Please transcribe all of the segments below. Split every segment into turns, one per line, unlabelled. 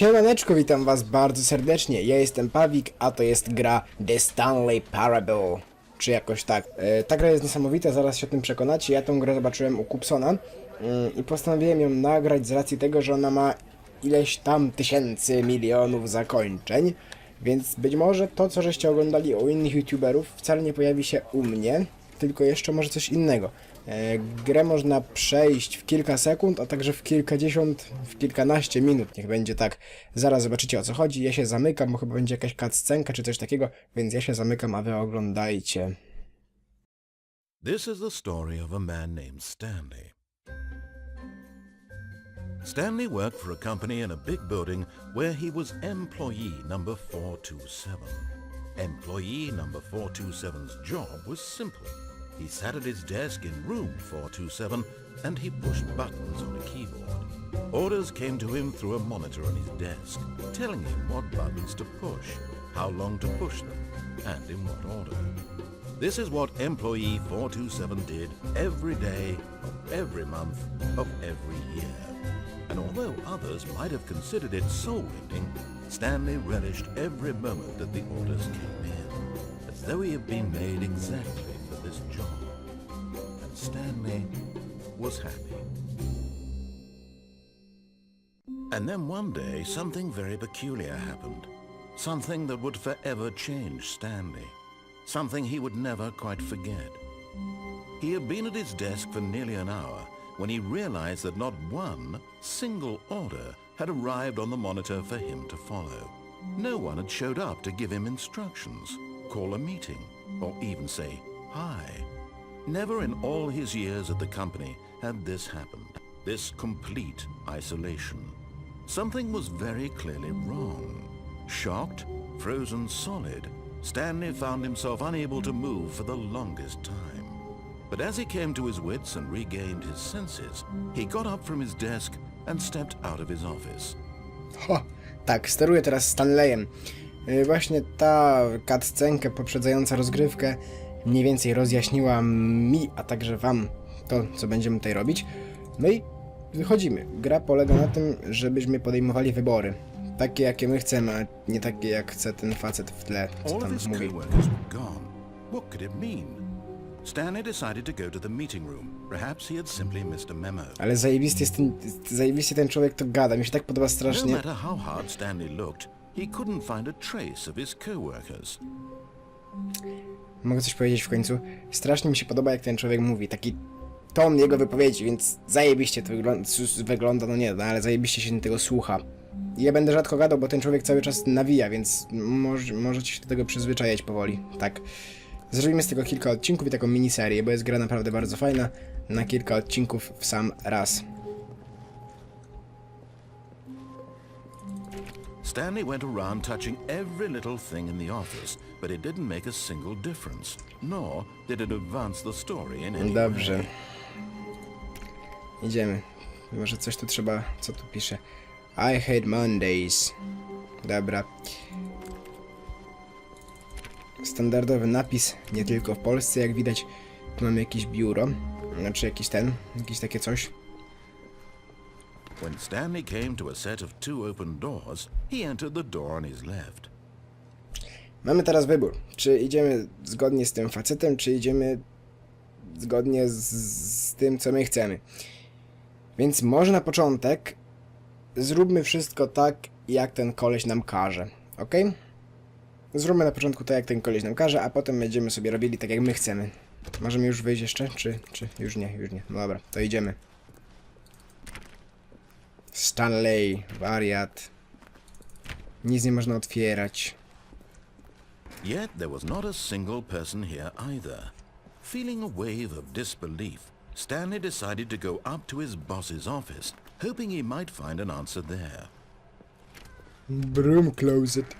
Siemaneczko, witam was bardzo serdecznie. Ja jestem Pawik, a to jest gra The Stanley Parable. Czy jakoś tak. E, ta gra jest niesamowita, zaraz się o tym przekonacie. Ja tą grę zobaczyłem u Kupsona mm, i postanowiłem ją nagrać z racji tego, że ona ma ileś tam tysięcy milionów zakończeń. Więc być może to, co żeście oglądali u innych youtuberów, wcale nie pojawi się u mnie, tylko jeszcze może coś innego. E, grę można przejść w kilka sekund, a także w kilkadziesiąt, w kilkanaście minut, niech będzie tak. Zaraz zobaczycie o co chodzi. Ja się zamykam, bo chyba będzie jakaś cutscenka czy coś takiego, więc ja się zamykam, a wy oglądajcie.
This is the story of a man named Stanley. Stanley worked for a company in a big building where he was employee number 427. Employee number 427's job was simple. He sat at his desk in room 427 and he pushed buttons on a keyboard. Orders came to him through a monitor on his desk, telling him what buttons to push, how long to push them, and in what order. This is what employee 427 did every day of every month of every year. And although others might have considered it soul-winning, Stanley relished every moment that the orders came in, as though he had been made exactly Stanley was happy. And then one day, something very peculiar happened. Something that would forever change Stanley. Something he would never quite forget. He had been at his desk for nearly an hour when he realized that not one single order had arrived on the monitor for him to follow. No one had showed up to give him instructions, call a meeting, or even say hi. Never in all his years at the company had this happened, this complete isolation. Something was very clearly wrong. Shocked, frozen solid, Stanley found himself unable to move for the longest time. But as he came to his wits and regained his senses, he got up from his desk and stepped out of his office.
Ho, tak, steruję teraz Stanleyem. Yy, Właśnie ta cutscenka poprzedzająca rozgrywkę mniej więcej rozjaśniła mi, a także wam to, co będziemy tutaj robić. No i wychodzimy. Gra polega na tym, żebyśmy podejmowali wybory. Takie, jakie my chcemy, a nie takie, jak chce ten facet w tle, co tam mówi.
What could it mean? Stanley decided to go to the meeting room. Perhaps he had simply missed a memo.
Ale zajebisty jest ten, zajebisty ten człowiek, to gada. Mi się tak podoba
No
strasznie.
matter how hard Stanley looked, he couldn't find a trace of his co-workers.
Mogę coś powiedzieć w końcu? Strasznie mi się podoba, jak ten człowiek mówi. Taki ton jego wypowiedzi, więc zajebiście to wygląda, wygląda no nie, no, ale zajebiście się tego słucha. Ja będę rzadko gadał, bo ten człowiek cały czas nawija, więc może, możecie się do tego przyzwyczajać powoli. Tak. Zrobimy z tego kilka odcinków i taką miniserię, bo jest gra naprawdę bardzo fajna. Na kilka odcinków w sam raz.
Stanley went around touching every little thing in the office, but it didn't make a single difference, nor did it advance the story in any
Dobrze. Idziemy. Może coś tu trzeba. Co tu pisze? I hate Mondays. Dobra. Standardowy napis, nie tylko w Polsce, jak widać. Tu mamy jakieś biuro. Znaczy jakiś ten, jakieś takie coś.
When Stanley came to a set of two open doors, he entered the door on his left.
Mamy teraz wybór. Czy idziemy zgodnie z tym facetem, czy idziemy zgodnie z, z tym, co my chcemy. Więc może na początek zróbmy wszystko tak, jak ten koleś nam każe. Ok? Zróbmy na początku tak, jak ten koleś nam każe, a potem będziemy sobie robili tak, jak my chcemy. Możemy już wyjść jeszcze? Czy, czy już nie, już nie. No dobra, to idziemy. Stanley, wariat. Nic nie można otwierać.
Yet there was not a single person here either. Feeling a wave of disbelief, Stanley decided to go up to his boss's office, hoping he might find an answer there.
Broom closet.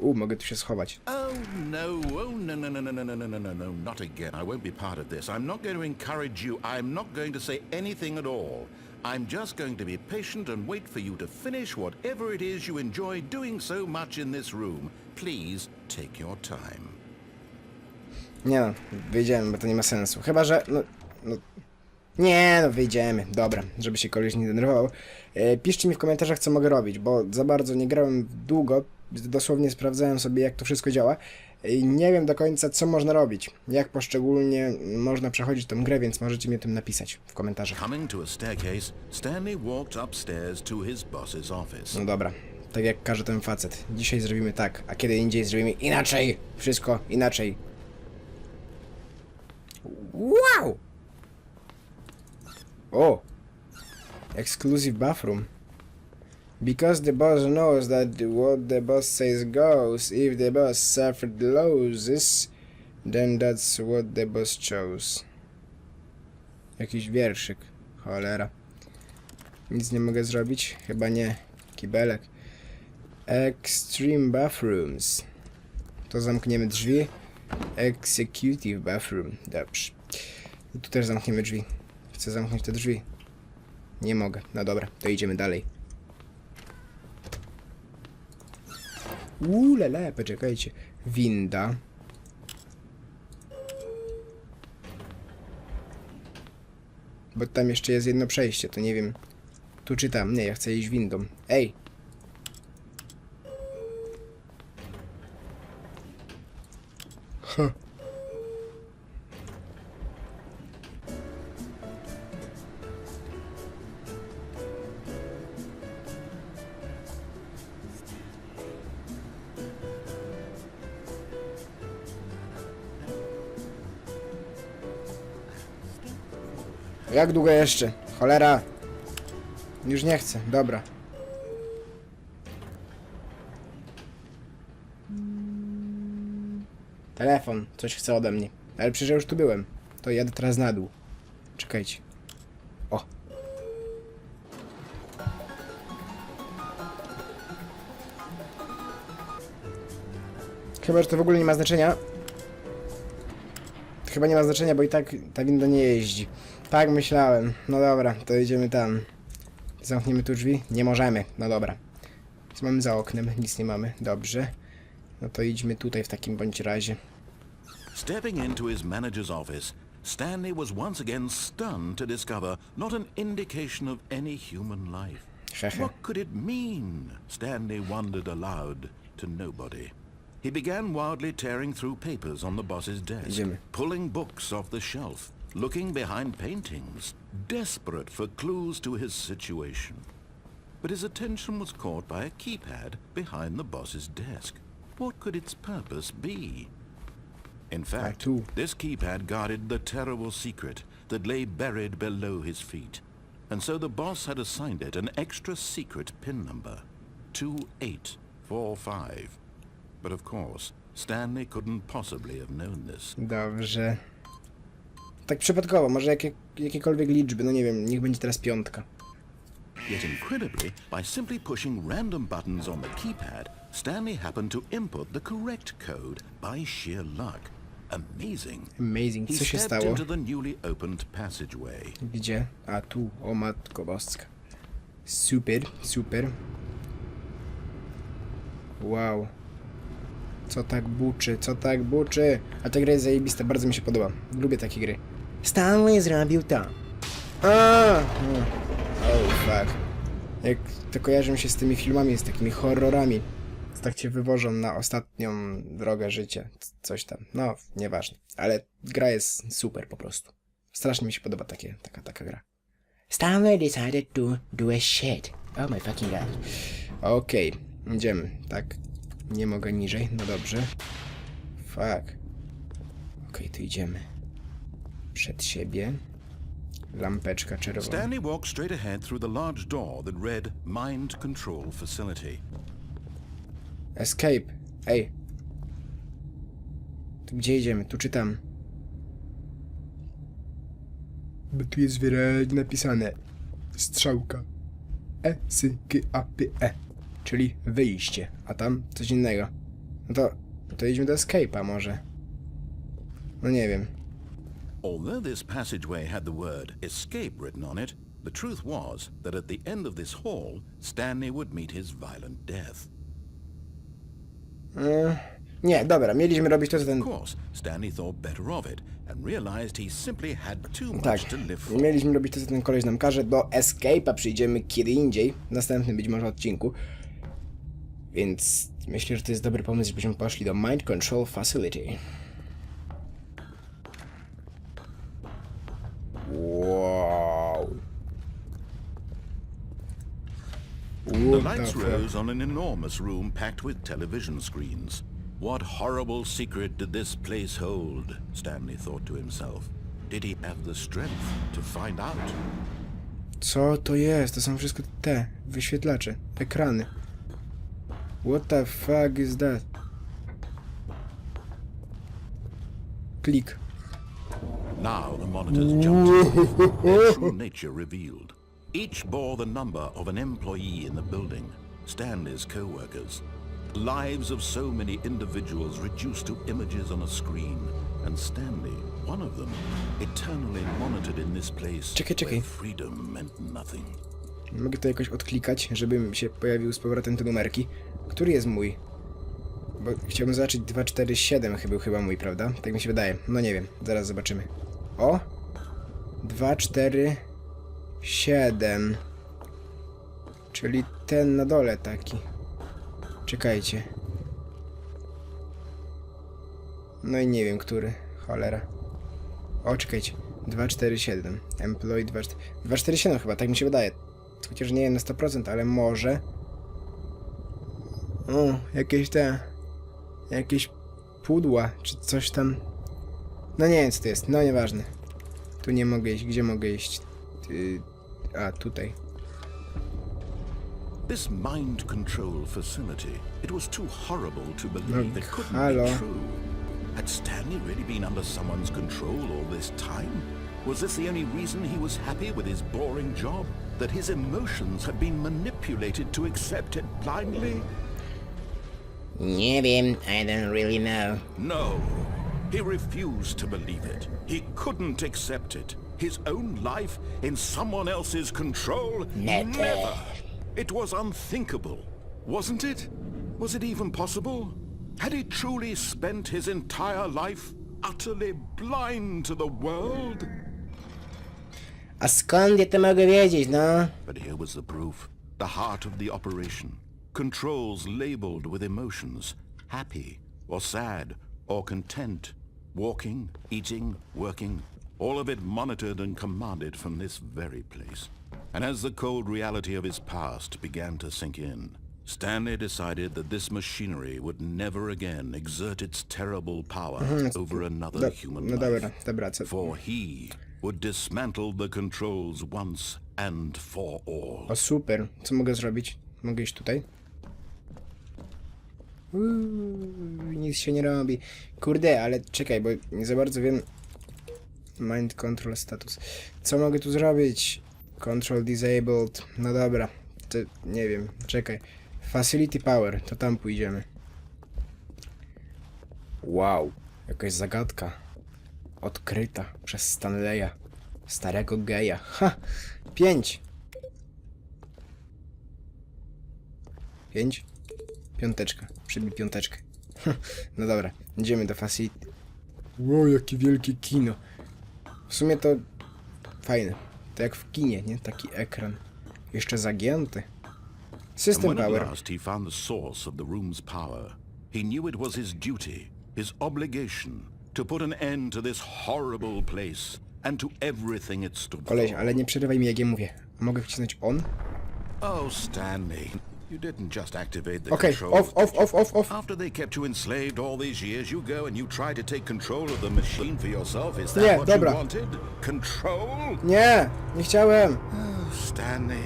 U, mogę tu się schować.
Oh no, oh no, no, no, no, no, no, no, no, no, no, not again. I won't be part of this. I'm not going to encourage you. I'm not going to say anything at all. I'm just going to be patient and wait for you to finish whatever it is you enjoy doing so much in this room. Please take your time.
Nie no, wiedziałem, bo to nie ma sensu. Chyba, że... No, no, Nie, no wyjdziemy. Dobra, żeby się koleś nie denerwował. E, piszcie mi w komentarzach, co mogę robić, bo za bardzo nie grałem długo. Dosłownie sprawdzałem sobie, jak to wszystko działa. Nie wiem do końca, co można robić. Jak poszczególnie można przechodzić tą grę, więc możecie mi o tym napisać w komentarzach. No dobra, tak jak każe ten facet. Dzisiaj zrobimy tak, a kiedy indziej zrobimy inaczej. Wszystko inaczej. Wow! O! Exclusive bathroom. Because the boss knows that what the boss says goes, if the boss suffered losses, then that's what the boss chose. Jakiś wierszyk. Cholera. Nic nie mogę zrobić? Chyba nie. Kibelek. Extreme bathrooms. To zamkniemy drzwi. Executive bathroom. Dobrze. I tu też zamkniemy drzwi. Chcę zamknąć te drzwi. Nie mogę. No dobra, to idziemy dalej. Ulele, poczekajcie. Winda. Bo tam jeszcze jest jedno przejście, to nie wiem. Tu czy tam? Nie, ja chcę iść windą. Ej! Jak długo jeszcze? Cholera! Już nie chcę, dobra. Telefon, coś chce ode mnie. Ale przecież ja już tu byłem. To jadę teraz na dół. Czekajcie. O. Chyba, że to w ogóle nie ma znaczenia. Chyba nie ma znaczenia, bo i tak ta winda nie jeździ. Tak myślałem. No dobra, to idziemy tam. Zamkniemy tu drzwi? Nie możemy. No dobra. Co mamy za oknem? Nic nie mamy. Dobrze. No to idźmy tutaj w takim bądź razie.
Stepping into his manager's office, Stanley was once again stunned to discover not an indication of any human life. What could it mean? Stanley wondered aloud to nobody. He began wildly tearing through papers on the boss's desk,
Idziemy.
pulling books off the shelf, looking behind paintings, desperate for clues to his situation. But his attention was caught by a keypad behind the boss's desk. What could its purpose be? In fact, this keypad guarded the terrible secret that lay buried below his feet. And so the boss had assigned it an extra secret pin number, 2845. But of course, Stanley couldn't possibly have known this.
Dobrze. Tak przypadkowo, może jakie, jakiekolwiek liczby, no nie wiem, niech będzie teraz piątka.
Yet incredibly, by simply pushing random buttons on the keypad, Stanley happened to input the correct code by sheer luck. Amazing.
Amazing, co się stało?
into the newly opened passageway.
Gdzie? A tu, o matko boska. Super, super. Wow. Co tak buczy, co tak buczy? A ta gra jest zajebista, bardzo mi się podoba. Lubię takie gry. Stanley zrobił to. A! Oh fuck. Jak to kojarzy mi się z tymi filmami, z takimi horrorami. Tak cię wywożą na ostatnią drogę życia. Coś tam. No, nieważne. Ale gra jest super po prostu. Strasznie mi się podoba takie, taka, taka gra. Stanley decided to do a shit. Oh my fucking god. Okej, idziemy. Tak, nie mogę niżej. No dobrze. Fuck. Okej, tu idziemy. Przed siebie. Lampeczka czerwona.
Stanley walked straight ahead through the large door that read Mind Control Facility.
Escape. Ej. Tu gdzie idziemy? Tu czy tam? Bo tu jest wyraźnie napisane. Strzałka. E, S, K, A, P, E. Czyli wyjście. A tam coś innego. No to, to idźmy do Escape'a może. No nie wiem.
Although this passageway had the word escape written on it, the truth was that at the end of this hall, Stanley would meet his violent death.
E, Nie, dobra, mieliśmy robić to, co ten...
Of course, Stanley thought better of it and realized he simply had too much
Tak,
to live for.
mieliśmy robić to, co ten koleś nam każe. Do Escape'a przyjdziemy kiedy indziej, w następnym być może odcinku. Więc myślę, że to jest dobry pomysł, żebyśmy poszli do Mind Control Facility. Wow.
The lights rose on an enormous room packed with television screens. What horrible secret did this place hold? Stanley thought to himself. Did he have the strength to find out?
Co to jest? To są wszystko te wyświetlacze, ekrany. What the fuck is that? Click.
Now the monitors jumped their true nature revealed. Each bore the number of an employee in the building, Stanley's co-workers. Lives of so many individuals reduced to images on a screen, and Stanley, one of them, eternally monitored in this place where freedom meant nothing.
Mogę to jakoś odklikać, żeby się pojawił z powrotem te numerki. Który jest mój? Bo chciałbym zobaczyć 247 chyba, chyba mój, prawda? Tak mi się wydaje. No nie wiem, zaraz zobaczymy. O! 247. Czyli ten na dole taki. Czekajcie. No i nie wiem, który. Cholera. O, czekajcie. 247. Employee 24... 247 chyba, tak mi się wydaje. Chociaż nie na 100%, ale może. O, jakieś te. Jakieś pudła, czy coś tam. No nie wiem co to jest, no nieważne. Tu nie mogę iść, gdzie mogę iść? Ty... A, tutaj.
This mind control facility, it was too horrible to believe it couldn't be true. Had Stanley really been under someone's control all this time? Was this the only reason he was happy with his boring job? That his emotions had been manipulated to accept it blindly?
Wiem, I don't really know.
No. He refused to believe it. He couldn't accept it. His own life in someone else's control?
Never.
Never. It was unthinkable, wasn't it? Was it even possible? Had he truly spent his entire life utterly blind to the world?
A skąd ja to mogę wiedzieć, no?
But here was the proof. The heart of the operation. Controls labeled with emotions. Happy, or sad, or content. Walking, eating, working. All of it monitored and commanded from this very place. And as the cold reality of his past began to sink in, Stanley decided that this machinery would never again exert its terrible power mhm. over another human
no
life.
dobra, dobra, co?
For he would dismantle the controls once and for all.
O super, co mogę zrobić? Mogę iść tutaj? Uuu, nic się nie robi. Kurde, ale czekaj, bo nie za bardzo wiem. Mind control status. Co mogę tu zrobić? Control disabled. No dobra, to nie wiem, czekaj. Facility power, to tam pójdziemy. Wow, jakaś zagadka. Odkryta przez Stanleya. Starego geja. Ha! Pięć! Pięć? Piąteczka. Przybij piąteczkę. no dobra, idziemy do facility. Wow, jakie wielkie kino. W sumie to fajne. To jak w kinie, nie? Taki ekran. Jeszcze zagięty. System power.
last he found the source of the room's power, he knew it was his duty, his obligation, to put an end to this horrible place and to everything it stood
Koleś, ale nie przerywaj mi jak ja mówię. Mogę wcisnąć on?
Oh, Stanley, you didn't just activate the
Okej,
controls.
off, off, off, off, off.
After they kept you enslaved all these years, you go and you try to take control of the machine for yourself. Is that
Nie,
what
dobra.
you wanted? Control?
Nie, nie chciałem.
Stanley,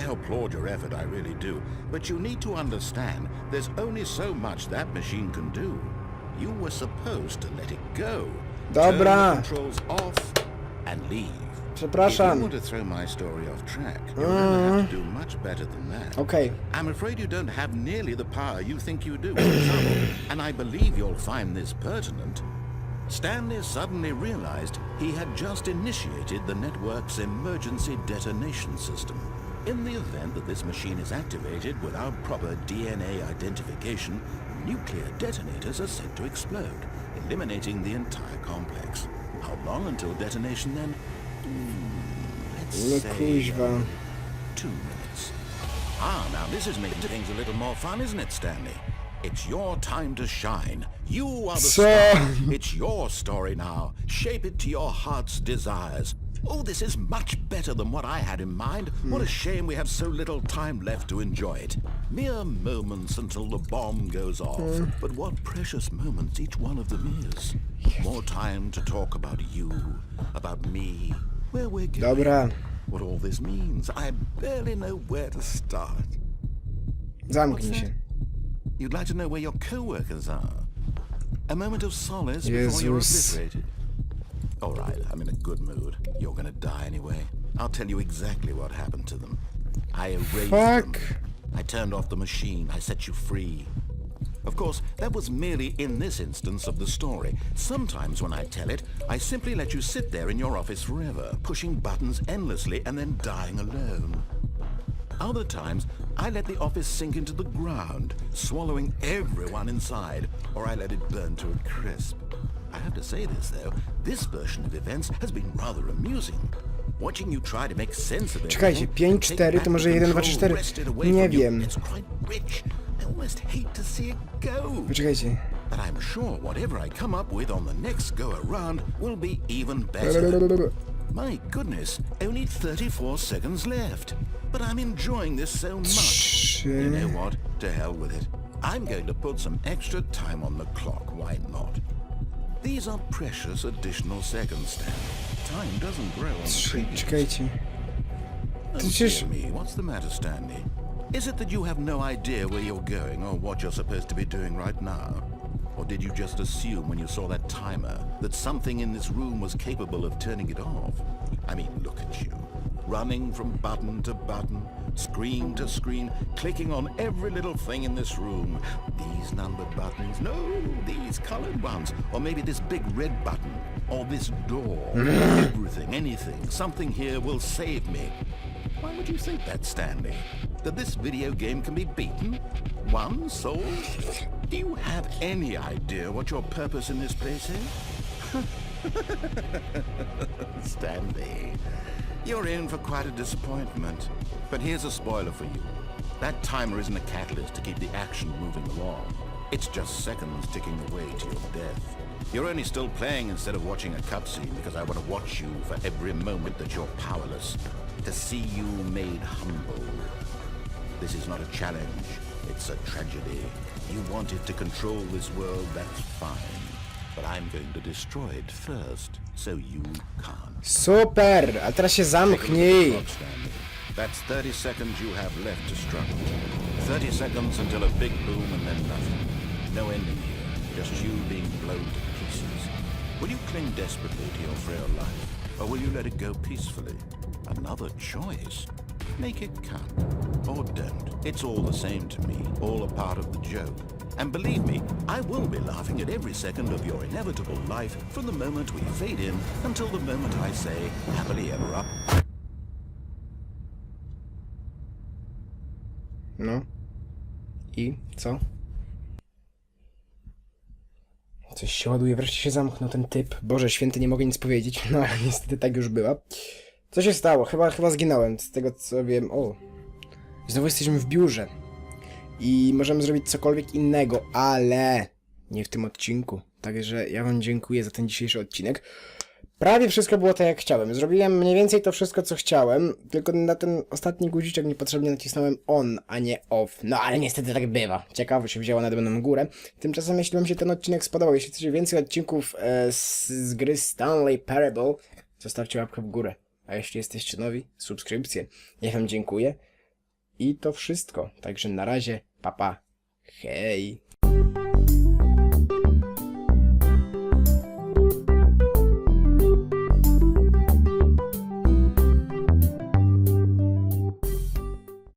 I applaud your effort, I really do. But you need to understand, there's only so much that machine can do. You were supposed to let it go.
Dobra.
Turn the controls off and leave.
Przepraszam.
If you want to throw my story off track, you're gonna have to mm. do much better than that.
Okej.
I'm afraid you don't have nearly the power you think you do and I believe you'll find this pertinent. Stanley suddenly realized he had just initiated the network's emergency detonation system. In the event that this machine is activated without proper DNA identification, nuclear detonators are said to explode, eliminating the entire complex. How long until detonation then? Hmm, let's say
kuźwa.
two minutes. Ah, now this is making things a little more fun, isn't it, Stanley? It's your time to shine. You are the
So-
star. It's your story now. Shape it to your heart's desires. Oh, this is much better than what I had in mind. What a shame we have so little time left to enjoy it. Mere moments until the bomb goes off. But what precious moments each one of them is. More time to talk about you, about me, where we're going.
Dobra,
What all this means, I barely know where to start.
zamknij się.
You'd like to know where your co-workers are? A moment of solace before you're
Jesus.
obliterated. All right, I'm in a good mood. You're gonna die anyway. I'll tell you exactly what happened to them. I erased
Fuck.
them. I turned off the machine. I set you free. Of course, that was merely in this instance of the story. Sometimes when I tell it, I simply let you sit there in your office forever, pushing buttons endlessly and then dying alone. Other times, I let the office sink into the ground, swallowing everyone inside, or I let it burn to a crisp. I have to say this, though, this version of events has been rather amusing. Watching you try to make sense of it.
Czekajcie, 5, 4 to może 1, 2, 3, 4. Nie wiem.
It's quite rich. I almost hate to see it go.
Poczekajcie.
But I'm sure whatever I come up with on the next go around will be even better. My goodness, only 34 seconds left. But I'm enjoying this so much. You know what? To hell with it. I'm going to put some extra time on the clock, why not? These are precious additional seconds, Stan. Time doesn't grow on trees.
czekajcie.
Oh,
Przecież-
dear me, what's the matter, Stanley? Is it that you have no idea where you're going or what you're supposed to be doing right now? Or did you just assume when you saw that timer that something in this room was capable of turning it off? I mean, look at you. Running from button to button, screen to screen, clicking on every little thing in this room. These numbered buttons, no, these colored ones. Or maybe this big red button. Or this door. Everything, anything, something here will save me. Why would you think that, Stanley? That this video game can be beaten? One soul? Do you have any idea what your purpose in this place is? Stanley, you're in for quite a disappointment. But here's a spoiler for you. That timer isn't a catalyst to keep the action moving along. It's just seconds ticking away to your death. You're only still playing instead of watching a cutscene because I want to watch you for every moment that you're powerless. To see you made humble. This is not a challenge. It's a tragedy. You wanted to control this world, that's fine. But I'm going to destroy it first, so you can't.
Super! A teraz się zamknij!
That's 30 seconds you have left to struggle. 30 seconds until a big boom and then nothing. No ending here, just you being blown to pieces. Will you cling desperately to your frail life, or will you let it go peacefully? Another choice. Make it count, or don't. It's all the same to me, all a part of the joke. And believe me, I will be laughing at every second of your inevitable life from the moment we fade in until the moment I say happily ever up.
No. I co? Coś się ładuje, wreszcie się zamknął ten typ. Boże święty, nie mogę nic powiedzieć. No ale niestety tak już była. Co się stało? Chyba, chyba zginąłem, z tego co wiem. O. Znowu jesteśmy w biurze. I możemy zrobić cokolwiek innego, ale nie w tym odcinku. Także ja wam dziękuję za ten dzisiejszy odcinek. Prawie wszystko było tak jak chciałem. Zrobiłem mniej więcej to wszystko, co chciałem, tylko na ten ostatni guziczek niepotrzebnie nacisnąłem on, a nie off. No ale niestety tak bywa. Ciekawe się wzięła nade mną górę. Tymczasem jeśli wam się ten odcinek spodobał, jeśli chcecie więcej odcinków e, z, z gry Stanley Parable, zostawcie łapkę w górę. A jeśli jesteście nowi, subskrypcję. Ja wam dziękuję. I to wszystko. Także na razie, papa. Hej.